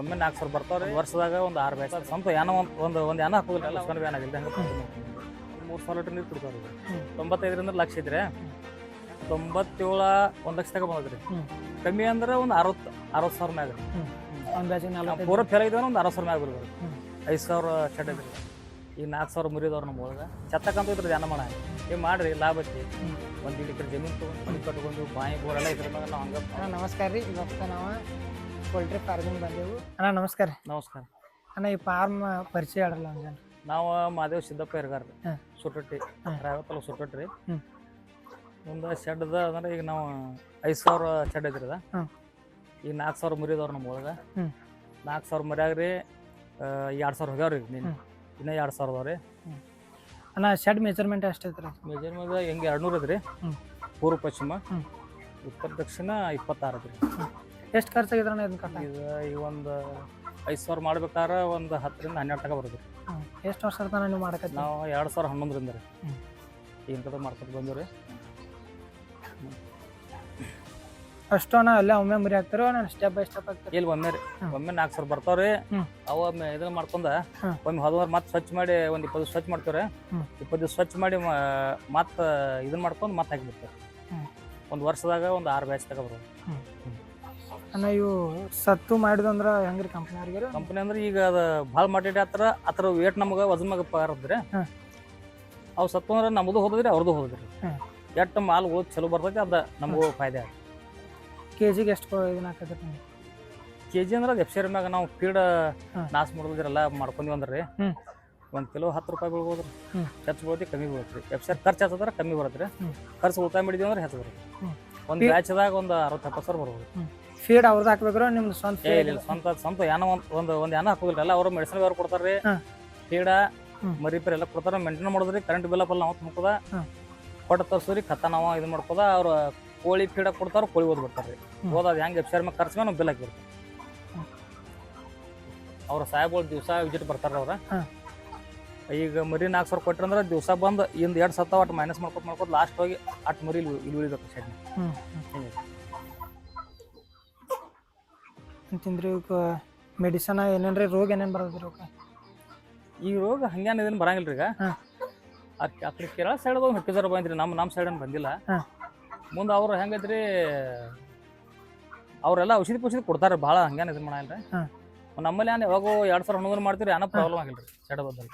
ಒಮ್ಮೆ ನಾಲ್ಕು ಸಾವಿರ ಬರ್ತಾವ್ರಿ. ವರ್ಷದಾಗ ಒಂದು ಆರು ಬ್ಯಾಚ್ ಸ್ವಂತ ಏನೋ ಒಂದು ಒಂದು ಒಂದು ಏನೋ ಹಾಕೋದಿಲ್ಲ ಎಲ್ಲ ಬ್ಯಾನ್ ಆಗಿಲ್ಲ ಹಂಗೆ ಮೂರು ಸಾವಿರ ಲೀಟರ್ ನೀರು ಕುಡ್ತಾವ್ರಿ ರೀ ತೊಂಬತ್ತೈದರಿಂದ ಲಕ್ಷ ಇದ್ರೆ ತೊಂಬತ್ತೇಳ ಒಂದು ಲಕ್ಷ ತಗ ಬಂದದ್ರಿ. ಕಮ್ಮಿ ಅಂದ್ರೆ ಒಂದು ಅರವತ್ತು ಅರವತ್ತು ಸಾವಿರ ಮ್ಯಾಗ ನಲವತ್ತೈದು ಪೂರ ಫೇಲ್ ಆಗಿದ್ರೆ ಒಂದು ಅರವತ್ತು ಸಾವಿರ ಮ್ಯಾಗ ಬರ್ಬೋದು. ಐದು ಸಾವಿರ ಚಟ್ ಇದ್ರಿ. ಈಗ ನಾಲ್ಕು ಸಾವಿರ ಮುರಿದವ್ರು ನಮ್ಮ ಒಳಗೆ. ಚತ್ತಕ್ಕಂತ ಇದ್ರೆ ಧ್ಯಾನ ಮಾಡ ಏ ಮಾಡ್ರಿ ಲಾಭ ಐತಿ. ಒಂದು ಇಡೀ ಜಮೀನು ತೊಗೊಂಡು ಮನೆ ಕಟ್ಕೊಂಡು ಬಾಯಿ ಬೋರೆಲ್ಲ ಇದ್ರ ಮ್ಯಾಗ ನಾವು ಹಂಗೆ ನಮಸ್ಕಾರ ರೀ. ಇವತ್ತು ನಾವು ಪೋಲ್ಟ್ರಿ ಫಾರ್ಮಿಂಗ್ ಬಂದೆವು. ಅಣ್ಣ ನಮಸ್ಕಾರ ರೀ. ನಮಸ್ಕಾರ. ಅಣ್ಣ ಈ ಫಾರ್ಮ್ ಪರಿಚಯ ಆಡಲ್ಲ ಅಂಜನ್ ನಾವು ಮಾದೇವ್ ಸಿದ್ದಪ್ಪ ಇರ್ಗಾರ ರೀ. ಹಾಂ. ಸುಟ್ಟಟ್ಟಿ ರಾಯವತ್ತಲ್ಲ ಸುಟ್ಟಟ್ಟಿ ರೀ. ಹ್ಮ್. ಒಂದು ಶೆಡ್ದ ಅಂದ್ರೆ ಈಗ ನಾವು ಐದು ಸಾವಿರ ಶೆಡ್ ಐತ್ರಿ ಅದ. ಹಾಂ. ಈಗ ನಾಲ್ಕು ಸಾವಿರ ಮುರಿದವ್ರು ನಮ್ಮ ಒಳಗೆ. ನಾಲ್ಕು ಸಾವಿರ ಮರ್ಯಾಗ ರೀ ಎರಡು ಸಾವಿರ ಹೋಗ್ಯಾವ್ರಿ ನೀನು. ಇನ್ನೂ ಎರಡು ಸಾವಿರ ಅದಾವ ರೀ ಅಣ್ಣ ಶೆಡ್ ಮೆಜರ್ಮೆಂಟ್ ಎಷ್ಟೈತೆ ರೀ ಮೆಜರ್ಮೆಂಟ್ ಹೆಂಗೆ ಎರಡು ನೂರು ಇದ್ರಿ ಪೂರ್ವ ಪಶ್ಚಿಮ. ಉತ್ತರ ದಕ್ಷಿಣ ಇಪ್ಪತ್ತಾರು ಐತ್ರಿ. ಎಷ್ಟು ಖರ್ಚು ಆಗಿದ್ರೆ ಇದನ್ನ ಕಟ್ಟ? ಇದು ಈ ಒಂದು ಐದು ಸಾವಿರ ಮಾಡ್ಬೇಕಾದ್ರೆ ಒಂದು ಹತ್ತರಿಂದ ಹನ್ನೆರಡು ಟಕ ಬರುತ್ತೆ ಎಷ್ಟು ವರ್ಷ ತನಕ ನೀವು ಮಾಡಕತ್ತಿ? ನಾವು ಎರಡು ಸಾವಿರ ಹನ್ನೊಂದರಿಂದ ರೀ. ಏನು ಕಡೆ ಮಾಡ್ಕೊತ ಬಂದವು ರೀ. ಅಷ್ಟು ಅಣ್ಣ ಅಲ್ಲೇ ಒಮ್ಮೆ ಮರಿ ಹಾಕ್ತಾರೋ ನಾನು ಸ್ಟೆಪ್ ಬೈ ಸ್ಟೆಪ್ ಹಾಕ್ತಾರೆ? ಇಲ್ಲಿ ಒಮ್ಮೆ ರೀ. ಒಮ್ಮೆ ನಾಲ್ಕು ಸಾವಿರ ಬರ್ತಾವ್ರಿ ರೀ. ಅವ ಒಮ್ಮೆ ಇದನ್ನ ಮಾಡ್ಕೊಂಡ ಒಮ್ಮೆ ಹೋದವಾರ ಮತ್ತೆ ಸ್ವಚ್ಛ ಮಾಡಿ ಒಂದು ಇಪ್ಪತ್ತು ಸ್ವಚ್ಛ ಮಾಡ್ತಾರೆ. ಇಪ್ಪತ್ತು ದಿವಸ ಸ್ವಚ್ಛ ಮಾಡಿ ಮತ್ತೆ ಇದನ್ನ ಮಾಡ್ಕೊಂಡು ಮತ್ತೆ ಹಾಕಿಬಿಡ್ತಾರೆ. ಒಂದು ವರ್ಷದಾಗ ಒಂದು ಆರು ಬ್ಯಾಚ್ ತಗೋ ಬರೋದು ಅಣ್ಣ ಇವು ಸತ್ತು ಮಾಡಿದಂದ್ರೆ ಹೆಂಗ್ರಿ ಕಂಪ್ನಿಯವ್ರಿಗೆ ಕಂಪ್ನಿ ಅಂದ್ರೆ ಈಗ ಅದು ಭಾಳ ಮಾರ್ಕೆಟ್ ಆತರ ಅದ್ರ ವೇಟ್ ನಮಗೆ ವಜನ್ ಮ್ಯಾಗ ಪಾರದ್ರಿ ಹ್ಮ್. ಅವು ಸತ್ತು ಅಂದ್ರೆ ನಮ್ದು ಹೋದ್ರಿ ಅವ್ರದ್ದು ಹೋದ್ರಿ. ಎಷ್ಟು ಮಾಲ್ ಓದ್ ಚಲೋ ಬರ್ತೈತಿ ಅದ ನಮಗೂ ಫಾಯ್ದೆ ಆಗ ಕೆ ಜಿಗೆ ಎಷ್ಟು ಇದನ್ನ ಹಾಕತ್ರಿ ನೀವು ಕೆ ಜಿ ಅಂದ್ರೆ ಎಫ್ ಮ್ಯಾಗ ನಾವು ಫೀಡ್ ಹ್ಮ್. ನಾಶ ಮಾಡೋದಿರಲ್ಲ ಮಾಡ್ಕೊಂಡ್ವಿ ಅಂದ್ರೆ ಹ್ಮ್. ಒಂದು ಕಿಲೋ ಹತ್ತು ರೂಪಾಯಿ ಬೀಳ್ಬೋದು ರೀ ಹ್ಮ್. ಹೆಚ್ಚು ಬೀಳ್ತಿ ಕಮ್ಮಿ ಬೀಳ್ತ್ರಿ ಎಫ್ಸಿರ್ ಖರ್ಚು ಹತ್ತದ್ರೆ ಕಮ್ಮಿ ಬರುತ್ತೆ ರೀ ಹ್ಮ್. ಖರ್ಚು ಉಳಿತಾಯ ಮಾಡಿದ್ವಿ ಅಂದ್ರೆ ಹೆಚ್ಚು ಬರುತ್ತೆ ಹ್ಮ್. ಒಂದು ಈ- ಬ್ಯಾಚ್ದಾಗ ಒಂದು ಅರವತ್ತು ಎಪ್ಪತ್ತು ಸಾವಿರ ಬರ್ಬೋದು ಫೀಡ್ ಅವ್ರದ್ದು ಹಾಕ್ಬೇಕ್ರ ನಿಮ್ದು ಸ್ವಂತ ಏ? ಇಲ್ಲ ಸ್ವಂತ ಸ್ವಂತ ಏನೋ ಒಂದು ಒಂದು ಒಂದು ಏನೋ ಹಾಕೋದಿಲ್ಲ ಅವರು ಮೆಡಿಸಿನ್ ವ್ಯವಹಾರ ಕೊಡ್ತಾರೆ ರೀ ಹ್ಮ್. ಫೀಡ ಹ್ಮ್. ಮರಿ ಎಲ್ಲ ಕೊಡ್ತಾರ ಮೇಂಟೈನ್ ಮಾಡೋದ್ರಿ ಕರೆಂಟ್ ಬಿಲ್ ಅಲ್ಲ ನಾವು ತುಂಬ್ಕೋದ ಹ್ಮ್. ಕೊಟ್ಟು ತರ್ಸೋರಿ ಕತ್ತ ನಾವು ಇದು ಮಾಡ್ಕೋದ ಅವ್ರು ಕೋಳಿ ಫೀಡ ಕೊಡ್ತಾರ ಕೋಳಿ ಓದ್ ಬಿಡ್ತಾರ್ರಿ ಹ್ಮ್. ಓದ್ ಅದು ಹೆಂಗೆ ಎಫ್ ಮೇಲೆ ಖರ್ಚು ಮೇಲೆ ನಾವು ಬಿಲ್ ಹಾಕಿರ್ತಾರೆ ಹ್ಮ್. ಅವ್ರ ಸಾಹೇಬ್ಗಳು ದಿವಸ ವಿಜಿಟ್ ಬರ್ತಾರ ಅವ್ರ. ಈಗ ಮರಿ ನಾಲ್ಕು ಸಾವಿರ ಕೊಟ್ರಂದ್ರೆ ದಿವಸ ಬಂದು ಇಂದ ಎರಡು ಸತ್ತ ಒಟ್ಟು ಮೈನಸ್ ಮಾಡ್ಕೊತ ಮಾಡ್ಕೊತ ಲಾಸ್ಟ್ ಹೋಗಿ ಅಟ್ ಮರಿ ಇಲ್ಲಿ ಇಲ್ಲಿ ಉಳಿಬೇಕು ಹ್ಞೂ ಹ್ಮ್ ತಿಂದ್ರಿ ಇವಕ್ಕೆ ಮೆಡಿಸನ್ ಏನೇನ್ರಿ ರೋಗ ಏನೇನು ಬರೋದ್ರಿ ಅವ್ಕೆ ಈ ರೋಗ ಹಂಗೇನು ಇದನ್ನು ಬರಂಗಿಲ್ಲ ಈಗ ಹಾಂ. ಆ ಆ ಕಡೆ ಕೇರಳ ಸೈಡ್ ಹೋಗಿ ಮೆಕ್ಕೆಜೋಳ ಬಂದ್ರಿ ನಮ್ಮ ನಮ್ಮ ಸೈಡ್ ಬಂದಿಲ್ಲ ಹಾಂ. ಮುಂದೆ ಅವ್ರು ಹೆಂಗೈತ್ರಿ ಅವರೆಲ್ಲ ಔಷಧಿ ಪೌಷಧಿ ಕೊಡ್ತಾರೆ ಭಾಳ ಹಂಗೇನು ಇದು ಮಾಡಲ್ಲ ರೀ ಹಾಂ. ನಮ್ಮಲ್ಲಿ ಏನು ಯಾವಾಗ ಎರಡು ಸಾವಿರ ಹನ್ನೊಂದು ಮಾಡ್ತೀರಿ ಏನೋ ಪ್ರಾಬ್ಲಮ್ ಆಗಿಲ್ಲ ರೀ ಸೈಡ್ ಬದ್ದಲ್ಲಿ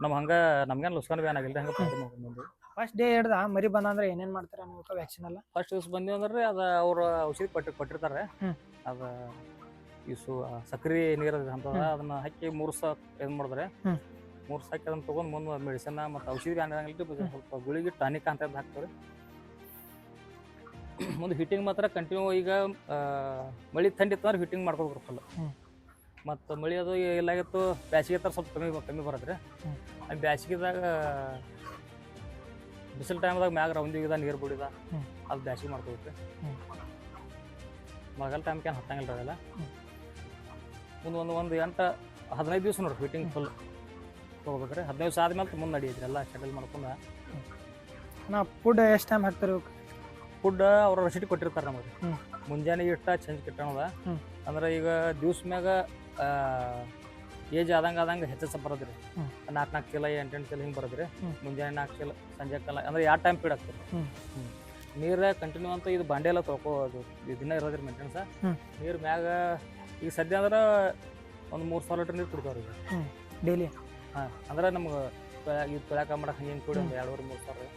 ನಮ್ಮ ಹಂಗೆ ನಮ್ಗೇನು ಲಸ್ಕನ್ ಆಗಿಲ್ಲ ಹಂಗೆ ಪ್ರಾಬ್ಲಮ್ ಬಂದು ಫಸ್ಟ್ ಡೇ ಹಿಡ್ದ ಮರಿ ಬಂದಂದ್ರೆ ಏನೇನು ಮಾಡ್ತಾರೆ ನೀವು ವ್ಯಾಕ್ಸಿನ್ ಎಲ್ಲ ಫಸ್ಟ್ ದಿವಸ ಬಂದೀವಿ ಅಂದ್ರೆ ಅದು ಅವ್ರು ಔಷಧಿ ಕೊಟ್ಟು ಕೊಟ್ಟಿರ್ತಾರೆ ಹ್ಮ್. ಅದು ಈ ಸು ಸಕ್ರೆ ನೀರು ಅಂತದ ಹ್ಮ್. ಅದನ್ನ ಹಾಕಿ ಮೂರು ಸ ಇದು ಮಾಡಿದ್ರೆ ಹ್ಮ್. ಮೂರು ಸಾಕಿ ಅದನ್ನ ತೊಗೊಂಡು ಮುಂದೆ ಮೆಡಿಸಿನ್ ಮತ್ತು ಔಷಧಿ ಅನ್ನಂಗಿಲ್ಲ ಸ್ವಲ್ಪ ಗುಳಿಗೆ ಟಾನಿಕ್ ಅಂತ ಇದ್ ಹಾಕ್ತಾರೆ ಮುಂದೆ ಹಿಟ್ಟಿಂಗ್ ಮಾತ್ರ ಕಂಟಿನ್ಯೂ ಈಗ ಆ, ಮಳಿ ಥಂಡಿ ಇತ್ತು ಹೀಟಿಂಗ್ ಹಿಟ್ಟಿಂಗ್ ಮಾಡ್ಕೋಬೇಕು ಫುಲ್ ಹ್ಮ್. ಮತ್ತು ಮಳಿ ಅದು ಎಲ್ಲಾಗಿತ್ತು ಬ್ಯಾಸಿಗೆ ತರ ಸ್ವಲ್ಪ ಕಮ್ಮಿ ಕಮ್ಮಿ ಬರುತ್ತೆ ರೀ ಹ್ಮ್. ಆ ಬ್ಯಾಸಿಗೆದಾಗ ಬಿಸಿಲು ಟೈಮ್ದಾಗ ಮ್ಯಾಗ ರೌಂದಿಗಿದ ನೀರು ಬಿಡಿದ ಹ್ಮ್. ಅದು ಬ್ಯಾಸಿಗೆ ಮಾಡ್ಕೋಬೇಕು ಹ್ಮ್. ಮಳೆಗಾಲ ಟೈಮ್ಗೆ ಏನು ಹತ್ತಂಗಿಲ್ಲ ರೀ ಅದೆಲ್ಲ. ಮುಂದೆ ಒಂದು ಒಂದು ಎಂಟು ಹದಿನೈದು ದಿವಸ ನೋಡ್ರಿ ಫಿಟ್ಟಿಂಗ್ ಫುಲ್ ತೊಗೋಬೇಕ್ರಿ. ಹದಿನೈದು ದಿವಸ ಆದ್ಮೇಲೆ ಮುಂದೆ ನಡೀತ್ರಿ ಎಲ್ಲ ಶೆಡ್ಯೂಲ್ ಮಾಡ್ಕೊಂಡು. ನಾ ಫುಡ್ ಎಷ್ಟು ಟೈಮ್ ಹಾಕ್ತಾರೆ ಫುಡ್ ಅವ್ರ ರೆಸಿಟಿ ಕೊಟ್ಟಿರ್ತಾರೆ ನಮಗೆ. ಮುಂಜಾನೆ ಇಟ್ಟ ಚೇಂಜ್ ಕಿಟ್ಟಣದ ಅಂದ್ರೆ ಈಗ ದಿವ್ಸ ಮ್ಯಾಗ ಏಜ್ ಆದಂಗೆ ಆದಂಗೆ ಹೆಚ್ಚು ಬರೋದು ರೀ. ಹ್ಮ್. ನಾಲ್ಕು ನಾಲ್ಕು ಕಿಲೋ ಎಂಟು ಎಂಟು ಕಿಲೋ ಹಿಂಗೆ ಬರೋದು ರೀ. ಮುಂಜಾನೆ ನಾಲ್ಕು ಕಿಲೋ ಸಂಜೆ ಕಾಲ ಅಂದ್ರೆ ಯಾವ ಟೈಮ್ ಫೀಡ್ ಆಗ್ತದೆ. ನೀರು ಕಂಟಿನ್ಯೂ ಅಂತ ಇದು ಬಂಡೆ ಎಲ್ಲ ತೊಳ್ಕೋದು ದಿನ ಇರೋದ್ರಿ ಮೇಂಟೆನ್ಸ ಹ್ಮ್. ನೀರು ಮ್ಯಾಗ ಈಗ ಸದ್ಯ ಅಂದ್ರೆ ಒಂದು ಮೂರು ಸಾವಿರ ಲೀಟ್ರ್ ನೀರು ಕುಡ್ತಾವ್ರಿ ಈಗ ಡೈಲಿ ಹಾಂ ಅಂದ್ರೆ ನಮ್ಗೆ ಇದು ತೊಳ್ಯಾಕ ಮಾಡಕ್ಕೆ ಹಂಗೆ ಹಿಂಗೆ ಕೂಡಿ ಒಂದು ಎರಡೂವರೆ ಮೂರು ಸಾವಿರ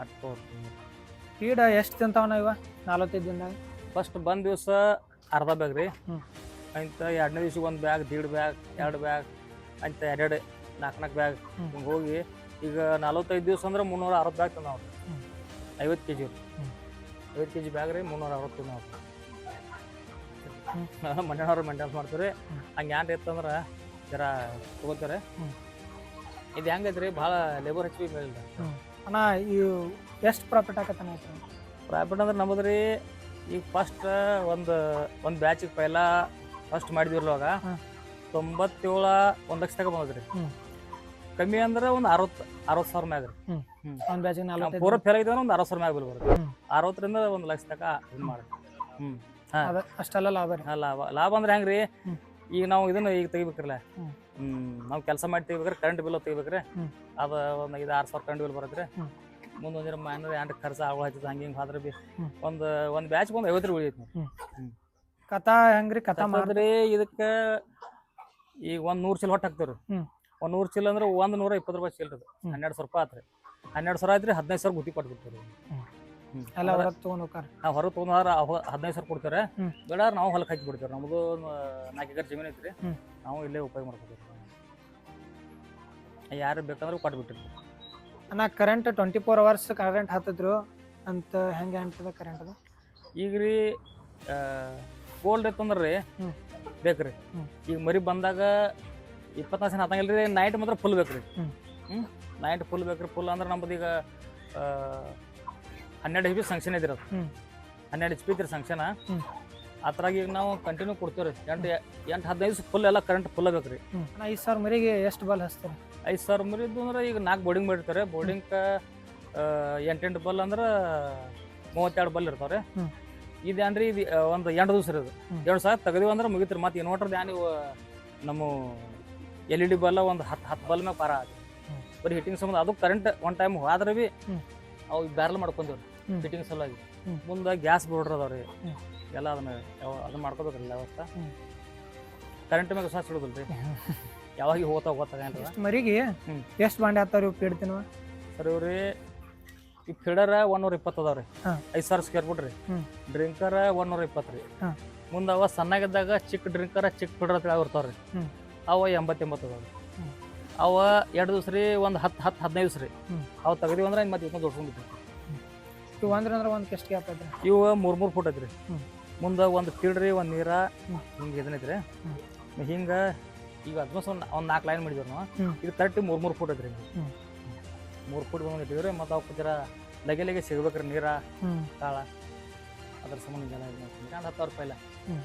ಅಟ್ಟು ಫೀಡ್ ಎಷ್ಟು ತಿಂತಾವನ ಇವ ನಾಲ್ವತ್ತೈದು ದಿನದಾಗ ಫಸ್ಟ್ ಬಂದ ದಿವಸ ಅರ್ಧ ಬ್ಯಾಗ್ ರೀ ಹ್ಮ್. ಅಂತ ಎರಡನೇ ದಿವ್ಸಕ್ಕೆ ಒಂದು ಬ್ಯಾಗ್ ದೀಡ್ ಬ್ಯಾಗ್ ಎರಡು ಬ್ಯಾಗ್ ಅಂತ ಎರಡೆರಡು ನಾಲ್ಕು ನಾಲ್ಕು ಬ್ಯಾಗ್ ಹ್ಮ್. ಹಿಂಗೆ ಹೋಗಿ ಈಗ ನಲವತ್ತೈದು ದಿವಸ ಅಂದ್ರೆ ಮುನ್ನೂರ ಅರವತ್ತು ಬ್ಯಾಗ್ ತಂದಾವ ಹ್ಮ್. ಐವತ್ತು ಕೆ ಜಿ. ಐವತ್ತು ಕೆ ಜಿ ಬ್ಯಾಗ್ ರೀ ಮುನ್ನೂರ ಅರವತ್ತು ನಾವು. ಮಂಡ್ಯನವ್ರು ಮೇಂಟೆನ್ಸ್ ಮಾಡ್ತೀವಿ ಹಂಗೆ ಹಂಗೆ ರೀ ಇತ್ತಂದ್ರೆ ಜರ ತಗೋತಾರೆ. ಇದು ಹೆಂಗೈತೆ ರೀ ಭಾಳ ಲೇಬರ್ ಹೆಚ್ಚಿಗೆ ಮೇಲಿಲ್ಲ ಅಣ್ಣ ಇವು ಎಷ್ಟು ಪ್ರಾಫಿಟ್ ಆಗತ್ತೆ ಪ್ರಾಫಿಟ್ ಅಂದ್ರೆ ನಮ್ಮದು ರೀ ಈಗ ಫಸ್ಟ್ ಒಂದು ಒಂದು ಬ್ಯಾಚಿಗೆ ಪೈಲ ಫಸ್ಟ್ ಮಾಡಿದಿರ್ಲವಾಗ ಅವಾಗ ತೊಂಬತ್ತೇಳ ಒಂದು ಲಕ್ಷ ತಗ ಬಂದದ್ರಿ. ಕಮ್ಮಿ ಅಂದ್ರೆ ಒಂದು ಅರವತ್ತು ಅರವತ್ತು ಸಾವಿರ ಮ್ಯಾಗ ರೀ ಒಂದು ಬ್ಯಾಚಿಗೆ ನಲವತ್ತೈದು ಪೂರ ಫೇಲ್ ಆಗಿದ್ರೆ ಒಂದು ಅರವತ್ತು ಸಾವಿರ ಮ್ಯಾಗ ಬಿಲ್ ಬರುತ್ತೆ. ಅರವತ್ತರಿಂದ ಒಂದು ಲಕ್ಷ ತಕ ಇದು ಮಾಡಿ ಹ್ಮ್. ಅದ ಅಷ್ಟೆಲ್ಲ ಲಾಭ ರೀ. ಹಾ, ಲಾಭ. ಲಾಭ ಅಂದ್ರೆ ಹೆಂಗ್ರಿ? ಈಗ ನಾವು ಇದನ್ನ ಈಗ ತೆಗಿಬೇಕ್ರಲ್ಲ? ಹ್ಮ್. ಹ್ಮ್ ನಾವು ಕೆಲಸ ಮಾಡಿ ತೆಗಿಬೇಕ್ರೆ ಕರೆಂಟ್ ಬಿಲ್ ತೆಗಿಬೇಕ್ರೆ ಹ್ಮ್. ಅದ ಒಂದ್ ಐದು ಆರು ಸಾವಿರ ಕರೆಂಟ್ ಬಿಲ್ ಬರತ್ರಿ ಹ್ಮ್. ಮುಂದೆ ಒಂದಿನ ಮನೆ ಎಂಟು ಖರ್ಚು ಆಗೋಳ ಹಚ್ಚಿದ ಹಂಗೆ ಹಿಂಗೆ ಹೋದ್ರೆ ಬಿ ಹ್ಮ್. ಒಂದು ಒಂದು ಬ್ಯಾಚ್ ಒಂದ್ ಐವತ್ತು ರೂಪಾಯಿ ಉಳಿತೈತಿ ಕಥಾ ಹೆಂಗ್ರಿ? ಕಥಾ ಮಾರ್ ಮಾರಿದ್ರಿ ಇದಕ್ಕೆ ಈಗ ಒಂದ್ ನೂರ್ ಚೀಲ ಹೊಟ್ಟು ಹಾಕ್ತಾರ ಹ್ಮ್. ಒಂದ್ ನೂರು ಚೀಲ ಅಂದ್ರೆ ಒಂದು ನೂರ ಇಪ್ಪತ್ತು ರೂಪಾಯಿ ಚೀಲ ಅದು ಹನ್ನೆರಡು ಸಾವಿರ ರೂಪಾಯಿ ಆತ್ರಿ. ಹನ್ನೆರಡು ಸಾವಿರ ಆಯ್ತ್ರಿ ಹದಿನೈದು ಸಾವಿರ ಗುತ್ತಿ ಕೊಟ್ಬಿಡ್ತೀವಿ ಎಲ್ಲ ಹೊರ ತಗೊಂಡ್ ನಾವು ಹೊರಗೆ ತೊಗೊಂಡ್ರೆ ಹದಿನೈದು ಸಾವಿರ ಕೊಡ್ತಾರೆ. ಬೇಡ ನಾವು ಹೊಲಕ್ಕೆ ಹಾಕಿ ಬಿಡ್ತೀವಿ ನಮ್ಮದು ನಾಲ್ಕು ಎಕರೆ ಜಮೀನು ಐತ್ರಿ. ನಾವು ಇಲ್ಲೇ ಉಪಯೋಗ ಮಾಡ್ಕೋತೀವಿ ಯಾರು ಬೇಕಂದ್ರೆ ಕೊಟ್ಬಿಟ್ಟಿರ್ತೀವಿ ನಾ current twenty four hours current ಹತ್ತಿದ್ರು. ಅಂತ ಹೆಂಗೆ ಅಂತದ ಕರೆಂಟ್ ಅದು? ಈಗ ರೀ ಕೋಲ್ಡ್ ಇತ್ತಂದ್ರೆ ರೀ. ಬೇಕ್ರಿ. ಈಗ ಮರಿ ಬಂದಾಗ ಇಪ್ಪತ್ನಾಲ್ಕು ತಾಸಿನ ಹತ್ತಂಗಿಲ್ಲ ರೀ ನೈಟ್ ಮಾತ್ರ ಫುಲ್ ಬೇಕು ರೀ ಹ್ಞೂ ನೈಟ್ ಫುಲ್ ಬೇಕು ರೀ ಫುಲ್ ಅಂದ್ರೆ ನಮ್ಮದು ಈಗ ಹನ್ನೆರಡು ಎಚ್ ಪಿ ಸಂಕ್ಷನ್ ಇದಿರೋದು ಅದು. ಹನ್ನೆರಡು ಎಚ್ ಪಿ ಇದ್ರಿ ಸಂಕ್ಷನ. ಅದ್ರಾಗ ಈಗ ನಾವು ಕಂಟಿನ್ಯೂ ಕೊಡ್ತೀವಿ ರೀ ಎಂಟು ಎಂಟು ಹದಿನೈದು ಫುಲ್ ಎಲ್ಲ ಕರೆಂಟ್ ಫುಲ್ ಬೇಕು ರೀ ಐದು ಸಾವಿರ ಮರಿಗೆ ಎಷ್ಟು ಬಲ್ ಹಚ್ತಾರೆ? ಐದು ಸಾವಿರ ಮರಿದ್ದು ಅಂದ್ರೆ ಈಗ ನಾಲ್ಕು ಬೋರ್ಡಿಂಗ್ ಮಾಡಿರ್ತಾರೆ. ಬೋರ್ಡಿಂಗ್ ಎಂಟೆಂಟು ಬಲ್ ಅಂದ್ರೆ ಮೂವತ್ತೆರಡು ಬಲ್ ಇರ್ತಾವ್ರೆ. ಇದೇನ್ರಿ ಇದು ಒಂದು ಎಂಟು ದಿವಸ ಇರೋದು. ಎರಡು ಸಾವಿರ ತೆಗೆದಿವಿ ಅಂದ್ರೆ ಮುಗಿತ್ರಿ. ಮತ್ತೆ ಇನ್ವರ್ಟರ್ ದ್ಯಾನ್ ಇವು ನಮ್ಮ ಎಲ್ ಇ ಡಿ ಬಲ್ಲ ಒಂದು ಹತ್ತು ಹತ್ತು ಬಲ್ ಮ್ಯಾಗ ಪಾರ ಆಗಿ. ಬರೀ ಹಿಟ್ಟಿಂಗ್ ಸಂಬಂಧ ಅದು ಕರೆಂಟ್ ಒನ್ ಟೈಮ್ ಆದ್ರೆ ಬಿ. ಅವು ಬ್ಯಾರಲ್ ಮಾಡ್ಕೊಂತೀವಿ. ಫಿಟ್ಟಿಂಗ್ ಸಲುವಾಗಿ. ಮುಂದೆ ಗ್ಯಾಸ್ ಬೋರ್ಡ್ರ್ ಅದಾವ ರೀ ಎಲ್ಲ ಅದನ್ನ ಯಾವ- ಅದನ್ನ ಮಾಡ್ಕೋಬೇಕ್ರಿ ವ್ಯವಸ್ಥೆ. ಹ್ಮ್. ಕರೆಂಟ್ ಮ್ಯಾಗ ಸಹ ಸಿಡುದಿಲ್ಲ ರೀ ಯಾವಾಗ ಹೋಗ್ತಾ ಹೋಗ್ತಾ ಮರಿಗೆ. ಎಷ್ಟು ಬಾಂಡೆ ಆಗ್ತಾವ್ರಿ ಇವು ಪೀಡ್ತಿನ ಸರ್ ಇವ್ರಿ ಈ ಒಂದು ನೂರ ಇಪ್ಪತ್ತು ಅದಾವ ರೀ ಐದು ಸಾವಿರ ಸ್ಕ್ವೇರ್ ಫುಟ್ ರೀ. ಡ್ರಿಂಕರ್ ಡ್ರಿಂಕರ್ ಒಂದೂರ ಇಪ್ಪತ್ತು ರೀ. ಮುಂದೆ ಅವ ಸಣ್ಣಗಿದ್ದಾಗ ಚಿಕ್ಕ ಡ್ರಿಂಕರ್ ಚಿಕ್ಕ ಫಿಡರ್ ಅಂತ ಇರ್ತಾವ ರೀ. ಅವ ಎಂಬತ್ತೆಂಬತ್ತು ಅದಾವ ಅವ ಎರಡು ದಿವ್ಸ ರೀ ಒಂದು ಹತ್ತು ಹತ್ತು ಹದಿನೈದು ದಿವಸ ರೀ. ಅವು ತೆಗ್ದಿವಿ ಅಂದ್ರೆ ಮತ್ತೆ ಇವತ್ತು ದೊಡ್ಡ ಇವು ಅಂದ್ರೆ ಅಂದ್ರೆ ಒಂದು ಕೆಸ್ಟ್ ಗ್ಯಾಪ್ ಐತ್ರಿ ಇವು ಮೂರು ಮೂರು ಫುಟ್ ಐತ್ರಿ. ಮುಂದೆ ಒಂದು ಫೀಲ್ಡ್ ರೀ ಒಂದು ನೀರ. ಹಿಂಗೆ ಇದನ್ನೈತ್ರಿ. ಹಿಂಗೆ ಈಗ ಅದ್ಮಸ್ ಒಂದು ಒಂದು ನಾಲ್ಕು ಲೈನ್ ಮಾಡಿದ್ರು ನಾವು. ಇದು ತರ್ಟಿ ಮೂರು ಮೂರು ಫುಟ್ ಐತ್ರಿ. ಮೂರು ಫುಟ್ ಬಂದು ಇಟ್ಟಿದ್ರಿ ಮತ್ತು ಅವಕ್ಕೆ ಜರ ಲಗೆ ಲಗೆ ಸಿಗ್ಬೇಕ್ರಿ ನೀರ ಕಾಳ ಅದ್ರ ಸಂಬಂಧ ಜನ ಇದು ಮಾಡ್ತೀನಿ ಹತ್ತು ರೂಪಾಯಿ ಇಲ್ಲ ಹ್ಮ್.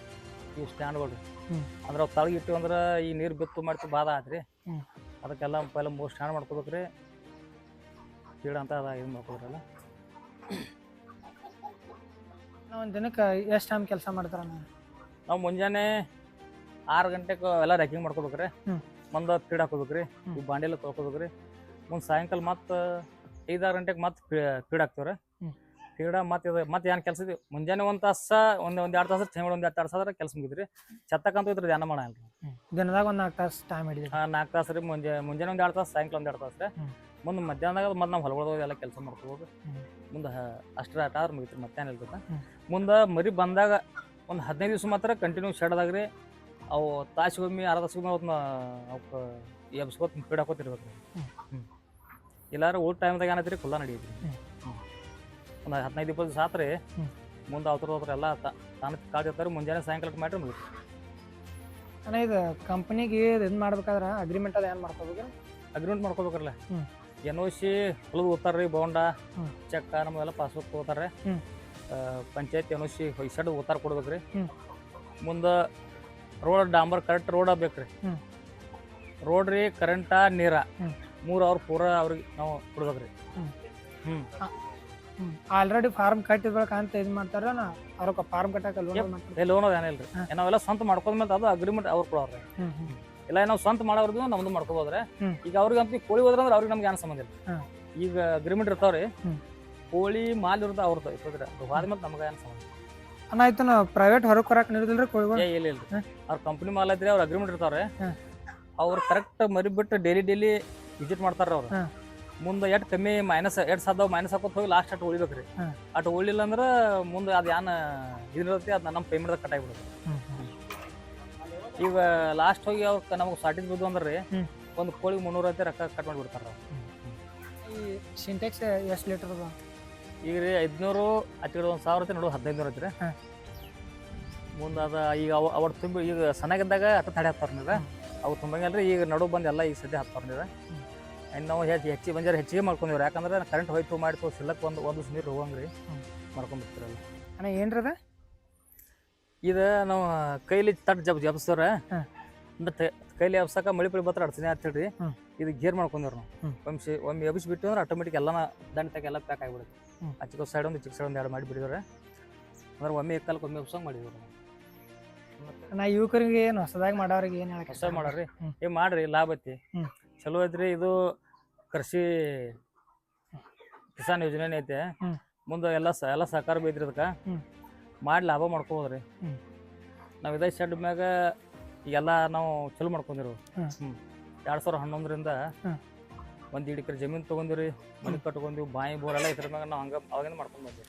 ಇವು ಸ್ಟ್ಯಾಂಡ್ಗಳು. ರೀ. ಅಂದ್ರೆ ಅವು ತಳಗೆ ಇಟ್ಟು ಅಂದ್ರೆ ಈ ನೀರು ಬಿತ್ತು ಮಾಡ್ತು ಬಾದ ಆತ್ರಿ. ಅದಕ್ಕೆಲ್ಲ ಪೈಲ ಮೂರು ಸ್ಟ್ಯಾಂಡ್ ಮಾಡ್ಕೋಬೇಕ್ರಿ. ಕೀಡ ಅಂತ ಅದ ಇದು ಮಾಡ್ಕೋದ್ರಲ್ಲ. ನಾವು ಒಂದು ದಿನಕ್ಕೆ ಎಷ್ಟು ಟೈಮ್ ಕೆಲಸ ಮಾಡ್ತಾರ ನಾವು ಮುಂಜಾನೆ ಆರು ಗಂಟೆಗೆ ಎಲ್ಲ ರ್ಯಾಕಿಂಗ್ ಮಾಡ್ಕೋಬೇಕ್ರಿ. ರೀ ಮುಂದೆ ಫೀಡ್ ಹಾಕೋಬೇಕ್ರಿ ರೀ ಈ ಬಾಂಡೆಲ್ಲ ತೊಳ್ಕೊಬೇಕ್ರಿ. ಮುಂದೆ ಸಾಯಂಕಾಲ ಮತ್ತೆ ಐದಾರು ಗಂಟೆಗೆ ಮತ್ತೆ ಫೀಡ್ ಹಾಕ್ತೇವ್ರಿ. ಫೀಡ ಮತ್ತೆ ಇದು ಮತ್ತೆ ಏನು ಕೆಲಸ ಇದೆ ಮುಂಜಾನೆ ಒಂದು ತಾಸ ಒಂದು ಒಂದು ಎರಡು ತಾಸು ತಿಂಗಳು ಒಂದು ಎರಡು ತಾಸು ಆದ್ರೆ ಕೆಲಸ ಮುಗಿದ್ರಿ. ಚತ್ತಕ್ಕಂತೂ ಇದ್ರೆ ಧ್ಯಾನ ಮಾಡಲ್ಲ ದಿನದಾಗ ಒಂದು ನಾಲ್ಕು ತಾಸು ಟೈಮ್ ಹಿಡಿದ್ರಿ. ಹಾಂ ನಾಲ್ಕು ತಾಸು ರೀ. ಮುಂಜೆ ಮುಂಜಾನೆ ಒಂದು ಎರಡು ತಾಸು ಸಾಯಂಕಾಲ ಒಂದು ಎರಡು ತಾಸು ರೀ. ಮುಂದೆ ಮಧ್ಯಾಹ್ನದಾಗ ಮತ್ತೆ ನಾವು ಹೊಲಗೊಳದಾಗ ಎಲ್ಲ ಕೆಲಸ ಮಾಡ್ಕೋಬೋದು. ಮುಂದೆ ಅಷ್ಟರ ಆಟ ಆದ್ರೆ ಮುಗಿತ್ರಿ ಮಧ್ಯಾಹ್ನ ಇರ್ತದೆ ಮುಂದೆ ಮರಿ ಬಂದಾಗ ಒಂದು ಹದಿನೈದು ದಿವಸ ಮಾತ್ರ ಕಂಟಿನ್ಯೂ ಶೆಡ್ದಾಗ ರೀ. ಅವು ತಾಸಿಗೊಮ್ಮೆ ಅರ್ಧ ತಾಸಿಗೊಮ್ಮೆ ಅವನ್ನ ಅವಕ್ಕೆ ಎಬ್ಸ್ಕೊತ ಫೀಡ್ ಹಾಕೋತಿರ್ಬೇಕು ರೀ. ಹ್ಞೂ ಇಲ್ಲಾರ ಊಟ ಟೈಮ್ದಾಗ ಏನೈತಿ ರೀ ಖುಲ್ಲ ಹ್ಮ್. ಒಂದು ಹದಿನೈದು ಇಪ್ಪತ್ತು ದಿವಸ ಆತ್ರಿ. ಮುಂದೆ ಅವ್ರ ಅವ್ರ ಎಲ್ಲ ತಾನು ಕಾದಿರ್ತಾರೆ ಮುಂಜಾನೆ ಸಾಯಂಕಾಲ ಮಾಡ್ರಿ ಮುಗಿತು ಅಣ್ಣ ಇದು ಕಂಪ್ನಿಗೆ ಇದು ಮಾಡ್ಬೇಕಾದ್ರೆ ಅಗ್ರಿಮೆಂಟ್ ಅದು ಏನು ಮಾಡ್ಕೋಬೇಕು ಅಗ್ರಿಮೆಂಟ್ ಮಾಡ್ಕೋಬೇಕಲ್ಲ. ಎನ್ ಓ ಸಿ ಹೊಲದ ಓದ್ತಾರ್ರಿ ಬೋಂಡ ಚೆಕ್ಕ ಚೆಕ್ ನಮಗೆಲ್ಲ ಪಾಸ್ಬುಕ್ ತಗೋತಾರೆ ಹ್ಮ್. ಪಂಚಾಯತ್ ಎನ್ ಓ ಸಿ ಹೊಯ್ಸಡ್ ಓದ್ತಾರ ಕೊಡ್ಬೇಕು ರೀ ಮುಂದೆ ರೋಡ್ ಡಾಂಬರ್ ಕರೆಕ್ಟ್ ರೋಡ ಬೇಕು ರೀ ರೋಡ್ ರೀ ಕರೆಂಟ ನೀರ. ಮೂರು ಅವ್ರ ಪೂರ ಅವ್ರಿಗೆ ನಾವು ಕೊಡ್ಬೇಕ್ರಿ. ಹ್ಮ್. ಆಲ್ರೆಡಿ ಫಾರ್ಮ್ ಕಟ್ಟಿದ್ಬೇಕು ಅಂತ ಇದು ಮಾಡ್ತಾರ ಅವ್ರಕ್ಕ ಫಾರ್ಮ್ ಕಟ್ಟಕ್ಕೆ ಲೋನ್. ಮಾಡ್ತಾರೆ ಲೋನ್ ಅದೇನಿಲ್ರಿ ಹಾ. ಏ ನಾವೆಲ್ಲ ಸ್ವಂತ ಮಾಡ್ಕೊಂಡ್ಮೇಲೆ ಅದು ಅಗ್ರಿಮೆಂಟ್ ಅವ್ರು ಕೊಡೋರ್ರಿ ಇಲ್ಲ ನಾವು ಸ್ವಂತ ಮಾಡೋರ್ದು ನಮ್ದು ಮಾಡ್ಕೋಬೋದ್ರೆ ಈಗ ಅವ್ರಿಗೆ ಅಂತ ಕೋಳಿ ಹೋದ್ರೆ ಅಂದ್ರೆ ಅವ್ರಿಗೆ ನಮ್ಗೆ ಏನು ಸಂಬಂಧ ಇಲ್ಲ ಈಗ ಅಗ್ರಿಮೆಂಟ್ ಇರ್ತಾವ್ರಿ. ಕೋಳಿ ಮಾಲ್ ಇರ್ತಾವ ಅವ್ರದ್ದು ಇರ್ತದ್ರಿ ಅದು ಆದ್ಮೇಲೆ ನಮ್ಗೆ ಏನು ಸಂಬಂಧ. ಅಣ್ಣ ಆಯ್ತು ನಾವು ಪ್ರೈವೇಟ್ ಹೊರಗೆ ಕೊರಕ್ ನೀಡಿದ್ರೆ ಕೋಳಿಗಳು ಇಲ್ಲ ಇಲ್ಲ. ಅವ್ರ ಕಂಪ್ನಿ ಮಾಲ್ ಐತ್ರಿ ಅವ್ರ ಅಗ್ರಿಮೆಂಟ್ ಇರ್ತಾವ್ರೆ. ಅವ್ರು ಕರೆಕ್ಟ್ ಮರಿಬಿಟ್ಟು ಡೈಲಿ ಡೈಲಿ ವಿಸಿಟ್ ಮಾಡ್ತಾರ ಅವ್ರು. ಮುಂದೆ ಎಟ್ ಕಮ್ಮಿ ಮೈನಸ್ ಎಟ್ ಸಾದ ಮೈನಸ್ ಹಾಕೋತ ಹೋಗಿ ಲಾಸ್ಟ್ ಅಟ್ ಉಳಿಬೇಕು ರೀ ಅಟ್ ಉಳಿಲಿಲ್ಲ ಅಂದ್ರೆ ಮುಂದೆ ಅದು ಏನು ಇದಿರುತ್ತೆ ಅದನ್ನ ನಮ್ಮ ಪೇಮೆಂಟ್ ಕಟ್ ಆಗಿಬಿಡುತ್ತೆ. ಈಗ ಲಾಸ್ಟ್ ಹೋಗಿ ಅವ್ರ ನಮಗೆ ಸಾಟಿಸ್ ಬಿದ್ದು ಅಂದ್ರೆ ರೀ ಒಂದು ಕೋಳಿ ಮುನ್ನೂರ ಐತೆ ರೊಕ್ಕ ಕಟ್ ಮಾಡಿಬಿಡ್ತಾರೆ ಈ ಸಿಂಟೆಕ್ಸ್ ಎಷ್ಟು ಲೀಟರ್ ಅದ ಈಗ ರೀ ಐದ್ನೂರು ಹತ್ತಿರ ಒಂದು ಸಾವಿರ ಐತೆ ನೋಡು ಹದಿನೈದು ನೂರು ಐತೆ ರೀ. ಹಾ. ಮುಂದೆ ಅದ ಈಗ ಅವ ಅವ್ರು ತುಂಬಿ ಈಗ ಸಣ್ಣಗಿದ್ದಾಗ ಅಟ್ಟ ತಡೆ ಹತ್ತಾರ ಅವು ತುಂಬಂಗಲ್ರಿ ಈಗ ನಡು ಬಂದು ಎಲ್ಲ ಈಗ ಸದ್ಯ ಹತ್ತಾರ ಇನ್ನು ನಾವು ಹೆಚ್ಚು ಹೆಚ್ಚಿಗೆ ಬಂಜಾರ ಹೆಚ್ಚಿಗೆ ಮಾಡ್ಕೊಂಡಿವ್ರಿ. ಯಾಕಂದ್ರೆ ಕರೆಂಟ್ ಹೋಯ್ತು ಮಾಡಿತು ಸಿಲ್ಲಕ್ಕೆ ಒಂದು ಒಂದು ದಿವ್ಸ ನೀರು ಹೋಗಂಗ್ರಿ. ರೀ ಮಾಡ್ಕೊಂಡ್ಬಿಡ್ತೀರಲ್ಲ. ಅಣ್ಣ ಏನ್ರದ? ಇದು ನಾವು ಕೈಲಿ ತಟ್ ಜಬ್ ಜಬ್ಸ್ತಾರೆ ಕೈಲಿ ಎಬ್ಸಾಕ ಮಳಿ ಪಳಿ ಬತ್ತರ ಅಡ್ತೀನಿ ಹ್ಮ್. ಇದು ಗೇರ್ ಮಾಡ್ಕೊಂಡಿವ್ರಿ ನಾವು. ಒಮ್ಮೆ ಒಮ್ಮೆ ಎಬ್ಸಿ ಬಿಟ್ಟು ಅಂದ್ರೆ ಆಟೋಮೆಟಿಕ್ ಎಲ್ಲನ ದಂಡ ತಗ ಎಲ್ಲ ಪ್ಯಾಕ್ ಆಗಿಬಿಡುತ್ತೆ. ಆ ಚಿಕ್ಕ ಸೈಡ್ ಒಂದು ಚಿಕ್ಕ ಸೈಡ್ ಒಂದು ಎರಡು ಮಾಡಿ ಬಿಡಿದ್ರೆ ಅಂದ್ರೆ ಒಮ್ಮೆ ಎಕ್ಕಲ್ಕ ಒಮ್ಮೆ ಎಬ್ಸಂಗ್ ಮಾಡಿದ್ರು ನಾವು. ನಾ ಯುವಕರಿಗೆ ಏನು ಹೊಸದಾಗಿ ಮಾಡೋರಿಗೆ ಏನು ಹೇಳಕ್ಕೆ ಹೊಸ ಮಾಡ್ರಿ. ಏ ಮಾಡ್ರಿ ಲಾಭ ಐತಿ. ಚಲೋ ಐತ್ರಿ. ಇದು ಕೃಷಿ ಕಿಸಾನ್ ಯೋಜನೆ ಐತೆ. ಹ್ಮ್. ಮುಂದೆ ಎಲ್ಲ ಸ ಎಲ್ಲ ಸಹಕಾರ ಬೈತ್ರಿ ಅದಕ್ಕೆ ಹ್ಮ್. ಮಾಡಿ ಲಾಭ ಮಾಡ್ಕೋಬೋದ್ರಿ. ಹ್ಮ್. ನಾವು ಇದೇ ಶೆಡ್ ಮ್ಯಾಗ ಎಲ್ಲ ನಾವು ಚಲೋ ಮಾಡ್ಕೊಂಡಿರು ಹ್ಮ್. ಹ್ಮ್. ಎರಡ್ ಸಾವಿರ ಹನ್ನೊಂದರಿಂದ ಒಂದು ಒಂದ್ ಎರಡು ಎಕರೆ ಜಮೀನು ತೊಗೊಂಡಿವ್ರಿ ಮನೆ ಕಟ್ಕೊಂಡಿವಿ ಬಾಯಿ ಬೋರೆಲ್ಲ ಎಲ್ಲ ಇದ್ರ ಮ್ಯಾಗ ನಾವು ಹಂಗೆ ಅವಾಗಿಂದ ಮಾಡ್ಕೊಂಡು ಬಂದಿವಿ